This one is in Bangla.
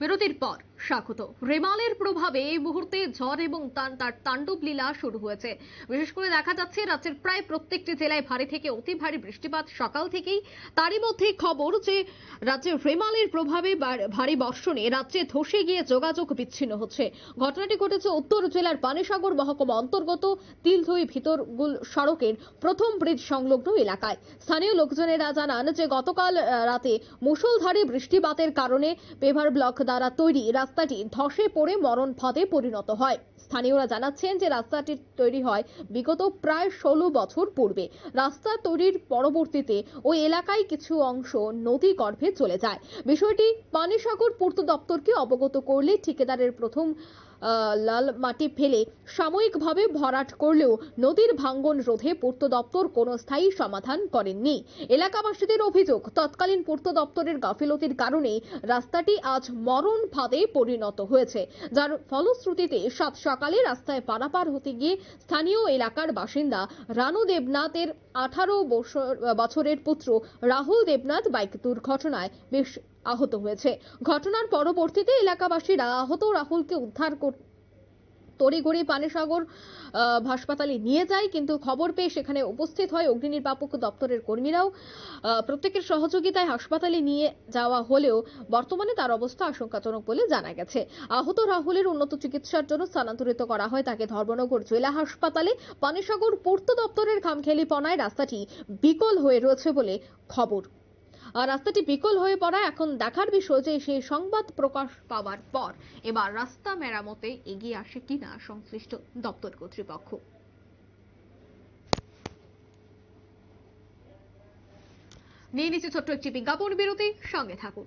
বিরতির পর। স্বাগত। রেমালের প্রভাবে এই মুহূর্তে ঝড় এবং তার তাণ্ডব লীলা শুরু হয়েছে। বিশেষ করে দেখা যাচ্ছে, রাজ্যের প্রায় প্রত্যেকটি জেলায় ভারী থেকে অতি ভারী বৃষ্টিপাত। সকাল থেকেই তারই মধ্যে খবর যে রাজ্যের রেমালের প্রভাবে ভারী বর্ষণে রাজ্যে ধসে গিয়ে যোগাযোগ বিচ্ছিন্ন হচ্ছে। ঘটনাটি ঘটেছে উত্তর জেলার পানিসাগর মহকুমা অন্তর্গত তিলধুই ভিতরগুল সড়কের প্রথম ব্রিজ সংলগ্ন এলাকায়। স্থানীয় লোকজনেরা জানান যে, গতকাল রাতে মুষলধারে বৃষ্টিপাতের কারণে পেভার ব্লক দ্বারা তৈরি রাস্তাটি ধসে পড়ে মরণ ফাঁদে পরিণত হয়। স্থানীয়রা জানাচ্ছেন যে রাস্তাটি তৈরি হয় বিগত প্রায় ষোলো বছর পূর্বে। রাস্তা তৈরির পরবর্তীতে ওই এলাকায় কিছু অংশ নদী গর্ভে চলে যায়। বিষয়টি পানিসাগর পূর্ত দপ্তরকে অবগত করলে ঠিকাদারের প্রথম লাল মাটি ফেলে সাময়িকভাবে ভরাট করলেও নদীর ভাঙ্গন রোধে পূর্ত দপ্তর কোনো স্থায়ী সমাধান করেননি। এলাকাবাসীদের অভিযোগ, তৎকালীন পূর্ত দপ্তরের গাফিলতির কারণে রাস্তাটি আজ মরণ ফাঁদে পরিণত হয়েছে। যার ফলশ্রুতিতে সাত সকালে রাস্তায় পারাপার হতে গিয়ে স্থানীয় এলাকার বাসিন্দা রানু দেবনাথের আঠারো বছরের পুত্র রাহুল দেবনাথ বাইক দুর্ঘটনায় বেশ আহত হয়েছে। ঘটনার পরবর্তীতে এলাকাবাসীরা আহত রাহুলকে উদ্ধার কর তড়িঘড়ি পানিসাগর হাসপাতালে নিয়ে যায়, কিন্তু খবর পেয়ে সেখানে উপস্থিত হয় অগ্নি নির্বাপক দপ্তরের কর্মীরাও। প্রত্যেকের সহযোগিতায় হাসপাতালে নিয়ে যাওয়া হলেও বর্তমানে তার অবস্থা আশঙ্কাজনক বলে জানা গেছে। আহত রাহুলের উন্নত চিকিৎসার জন্য স্থানান্তরিত করা হয় তাকে ধর্মনগর জেলা হাসপাতালে। পানিসাগর পূর্ত দপ্তরের খামখেলিপনায় রাস্তাটি বিকল হয়ে রয়েছে বলে খবর। রাস্তাটি বিকল হয়ে পড়ায় এখন দেখার বিষয় যে সেই সংবাদ প্রকাশ পাওয়ার পর এবার রাস্তা মেরামতে এগিয়ে আসে কিনা সংশ্লিষ্ট দপ্তর কর্তৃপক্ষ। নিয়ে নিচ্ছে ছোট্ট একটি বিজ্ঞাপন বিরতি, সঙ্গে থাকুন।